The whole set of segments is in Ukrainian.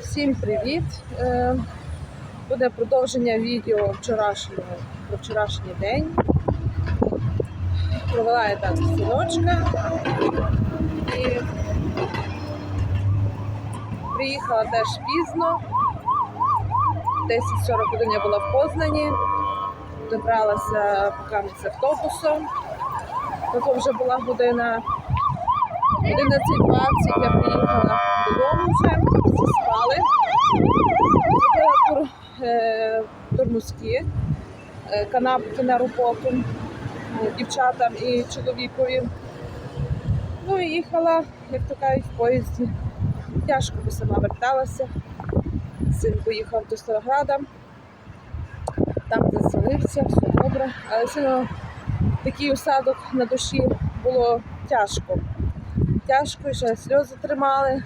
Всім привіт! Е, Буде продовження відео вчорашнього про вчорашній день. Провела я так синочка і приїхала теж пізно. 10.41 я була в Познані, добралася поки з автобусом. Потім вже була година 11.20 я приїхала додому вже, спали. Тур, е, турмузки, е, канапки на роботу е, дівчатам і чоловікові. Ну і їхала, як то кажуть, в поїзді. Тяжко, бо сама верталася. Син поїхав до Старограда, там заселився, все добре. Але одно такий осадок на душі було тяжко тяжко, ще сльози тримали.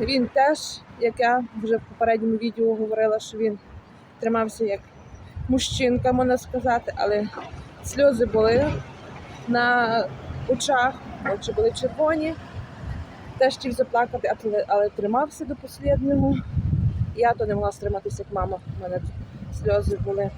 Він теж, як я вже в попередньому відео говорила, що він тримався як мужчинка, можна сказати, але сльози були на очах, очі були червоні. Теж хотів заплакати, але, тримався до останнього. Я то не могла стриматися, як мама. У мене сльози були,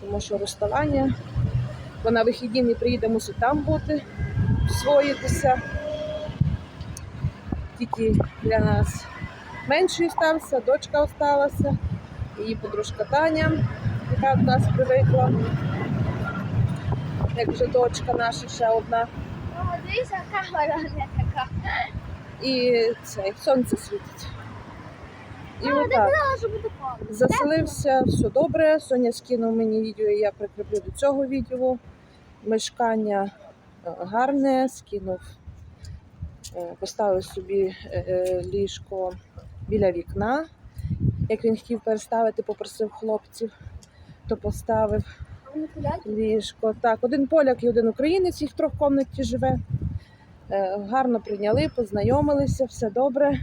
тому що розставання. Бо на вихідні не приїде, мусить там бути освоїтися. Тільки для нас менший стався, дочка осталася, її подружка Таня, яка до нас привикла. Як вже дочка наша ще одна. Мама, дивися, камера не така. І це сонце світить. І ти отак. Заселився, все добре. Соня скинув мені відео, і я прикріплю до цього відео. Мешкання гарне, скинув, е, поставив собі е, е, ліжко біля вікна. Як він хотів переставити, попросив хлопців, то поставив ліжко. Так, один поляк і один українець, їх в трьохкомнаті живе. Е, Гарно прийняли, познайомилися, все добре.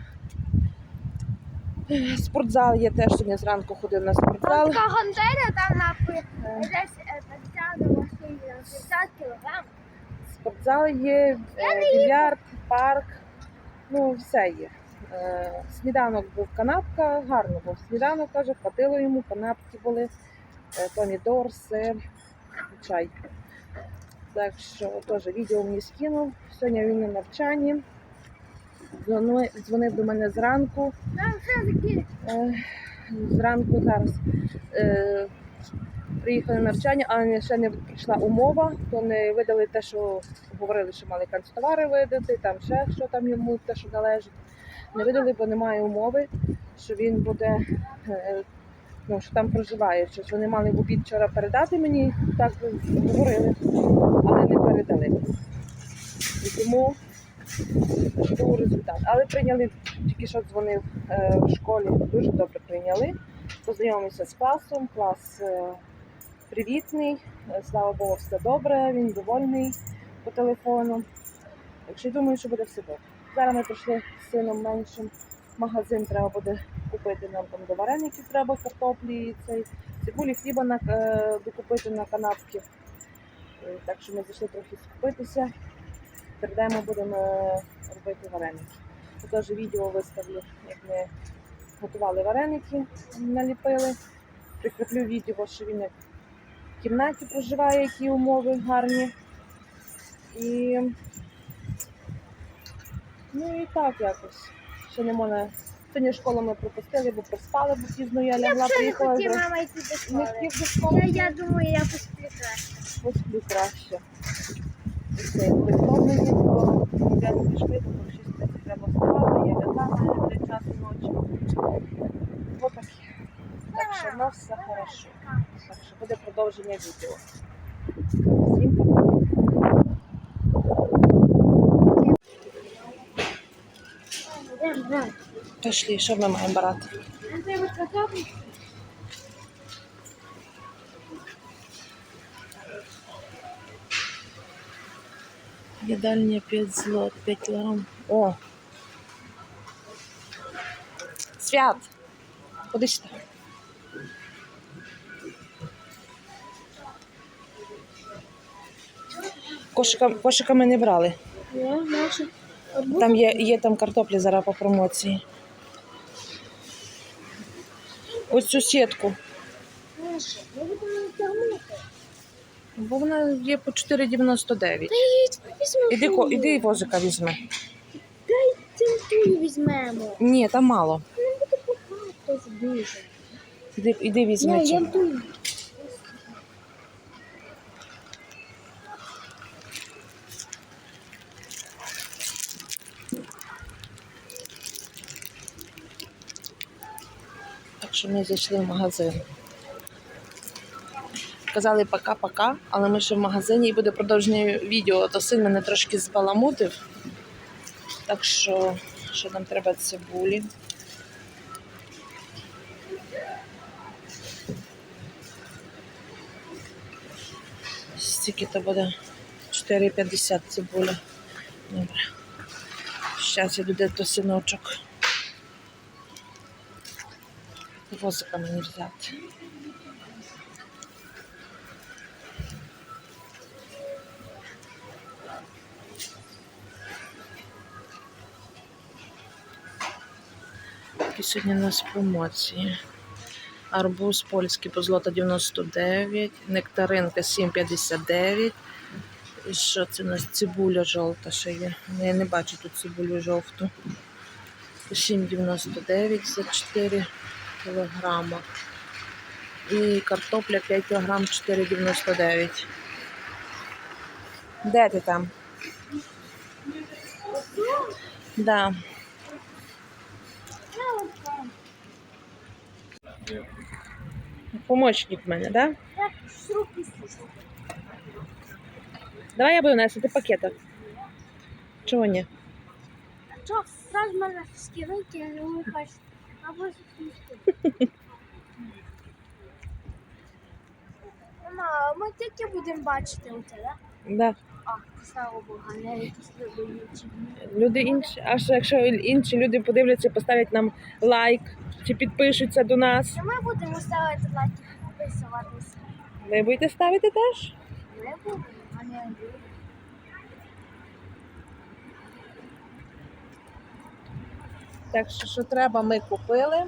Спортзал є теж сьогодні зранку ходив на спортзал. така гантеля, там Е, десь е, 50 машин, 50 кілограм. Спортзал є, е, більярд, парк, ну все є. Е, Сніданок був канапка, гарно був сніданок, каже, хватило йому, канапки були, е, помідор, сир, чай. Так що теж відео мені скинув. Сьогодні він на навчанні. Дзвонив до мене зранку. Зранку зараз приїхали на навчання, але ще не прийшла умова, то не видали те, що говорили, що мали канцтовари видати, там ще що там йому те, що належить. Не видали, бо немає умови, що він буде, е, ну, що там проживає. Щось вони мали в обід вчора передати мені, так говорили, але не передали. І тому був результат. Але прийняли, тільки що дзвонив е, в школі, дуже добре прийняли. Познайомився з класом, клас е, привітний, е, слава Богу, все добре, він довольний по телефону. Так що я думаю, що буде все добре. Зараз ми прийшли з сином меншим. Магазин треба буде купити нам там до вареників треба картоплі, цей, цибулі, хліба на, е, докупити на канапки. Так що ми зайшли трохи скупитися. Перейдемо, будемо робити вареники. Теж відео виставлю, як ми готували вареники, наліпили. Прикріплю відео, що він в кімнаті проживає, які умови гарні. І ну і так якось. Ще не можна. Сьогодні школу ми пропустили, бо проспали, бо пізно я лягла, приїхала. Я мама йти до школи. Не до школи. Я, я думаю, я посплю краще. Посплю краще. Це, прикладно, то, я не пішли, тому що треба спати. 12 часу ночі. Отакі. Так что у нас все хорошо. Так що буде продовження відео. Всім пока. Пішли, що ми маємо брати? Їдальня 5 злот, 5 ларом. О, Свят! Ходи сюди. Кошика, кошика ми не брали. Я. Там є, є там картоплі зараз по промоції. Ось цю сітку. Бо вона є по 4,99. Та я. Іди, іди возика візьми. Цим тую візьмемо. Ні, там мало. Буде дуже. Іди, іди візьми. Ні, я. Так що ми зайшли в магазин. Казали пока-пока, але ми ще в магазині і буде продовження відео, то син мене трошки збаламутив. Так що, що нам треба цибулі. Стільки то буде 4,50 цибуля. Добре. Зараз я йду до синочок. Возика мені взяти. Сьогодні у нас промоції. Арбуз польський по злота 99, нектаринка 7,59. І що це у нас цибуля жовта ще є. Ну, Я не бачу тут цибулю жовту. 7,99 за 4 кілограма. І картопля 5 кілограм 4,99. Де ти там? Да. Помощник в мене, да? Так, з. Давай я буду нести пакетик. Чого ні? Що, сразу мене скинути, я не вихаш. Або зустрічти. Мама, ми тільки будемо бачити у тебе, Да. А, слава Богу, не якісь люди інші. Люди інші, а що якщо інші люди подивляться, поставлять нам лайк чи підпишуться до нас. Ми будемо ставити лайки, підписуватися? Ви будете ставити теж? Не будемо, а не ви. Так що, що треба, ми купили.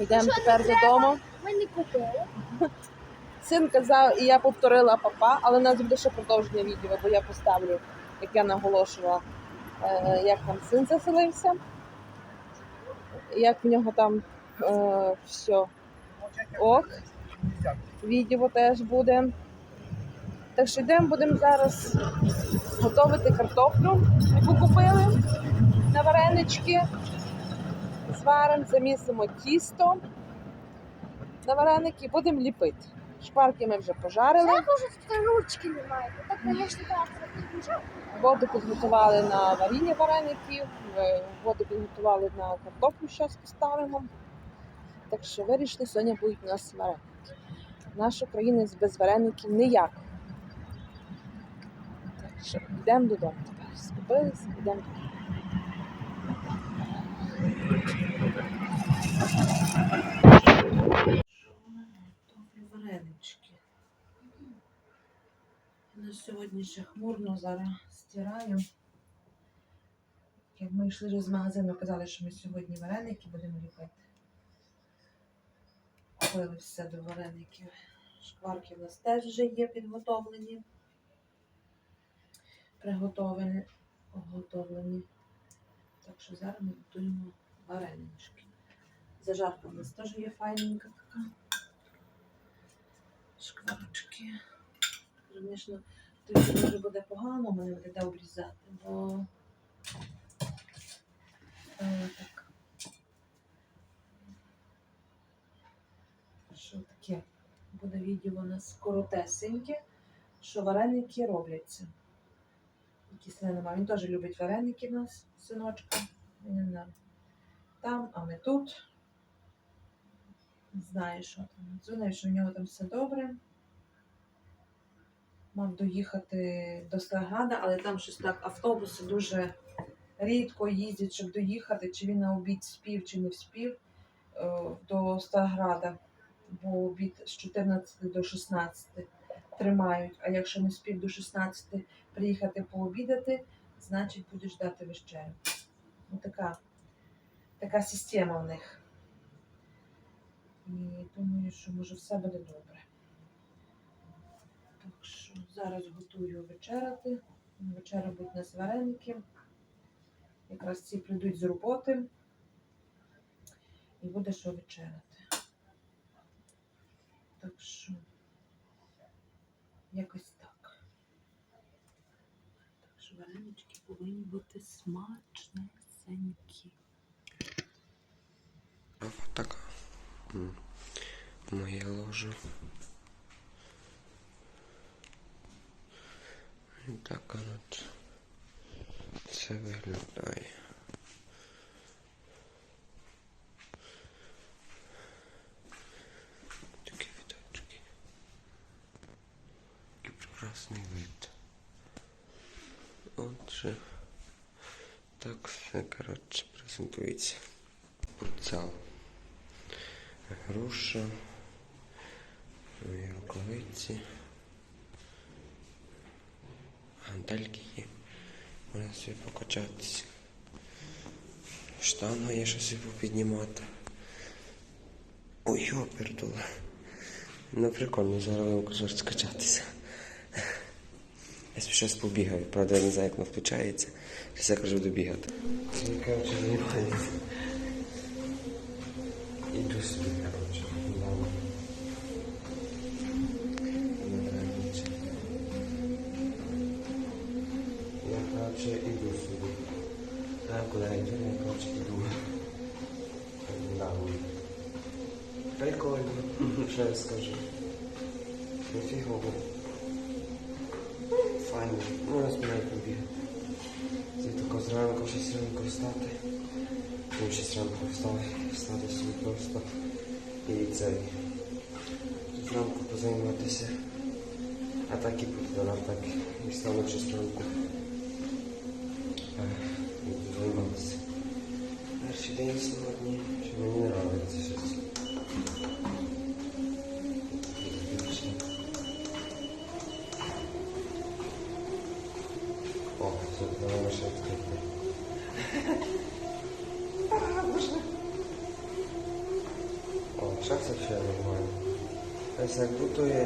Йдемо тепер треба? додому. Ми не купили. Син казав, і я повторила папа, але у нас буде ще продовження відео, бо я поставлю, як я наголошувала, е, як там син заселився, як в нього там е, все ок. Відео теж буде. Так що йдемо, будемо зараз готувати картоплю, яку купили на варенички. Зваримо, замісимо тісто на вареники, будемо ліпити. Шкварки ми вже пожарили. Я кажу, що ручки немає. Так, звісно, так, це Воду підготували на варіння вареників, е, воду підготували на картоплю, зараз поставимо. Так що вирішили, сьогодні будуть у нас вареники. Наша країна без вареників ніяк. Так що йдемо додому тепер. Скупилися, йдемо додому. Варенички. Сьогодні ще хмурно, зараз стираю. Як ми йшли вже з магазину, казали, що ми сьогодні вареники будемо ліпити. Купили все до вареників. Шкварки в нас теж вже є підготовлені. Приготовлені, готовлені. Так що зараз ми готуємо варенички. Зажарка в нас теж є файненька така. Шкварочки. Звісно, тоді може буде погано мене буде обрізати, бо е, так. Що таке? Буде відео у нас коротесеньке, що вареники робляться. Якісь нема. Він теж любить вареники в нас, синочка. Він не. Там, а ми тут. Знаю, що там. Дзвонив, що в нього там все добре мав доїхати до Старграда, але там щось так автобуси дуже рідко їздять, щоб доїхати, чи він на обід спів, чи не вспів е, до Старграда, бо обід з 14 до 16. тримають. А якщо не спів до 16 приїхати пообідати, значить будеш дати вечерю. Ну, така, така система в них. І думаю, що може все буде добре. Так що зараз готую вечеряти. Вечеря будуть на вареники. Якраз ці прийдуть з роботи. І буде що вечеряти. Так що якось так. Так що варенички повинні бути смачнесенькі. Вот так. Моє ложе. І так воно т- це виглядає. Такі відочки. Який прекрасний вид. Отже, так все, коротше, презентується. Пуцал. Груша. Мої рукавиці. Гантельки є. Можна собі покачатися. Штангу є що собі піднімати. Ой, йопердула. Ну прикольно, зараз вам кажу скачатися. Я щось побігаю, правда я не знаю, як воно включається. Зараз я кажу добігати. Коротше займається. Іду собі, коротше, вдома. Не треба нічого. Я, коротше, іду собі. А куди я йду, я, коротше, іду. Вдома. Прикольно, я скажу. Ну, фігово. Файно, ну мене побігати. Це тако зранку, ще зранку встати. Ну, ще зранку встати, встати собі просто. І цей. Зранку позайматися. А так і буде, так і встану ще зранку. Е, давай ще. О, час ще нормально. Если як будто я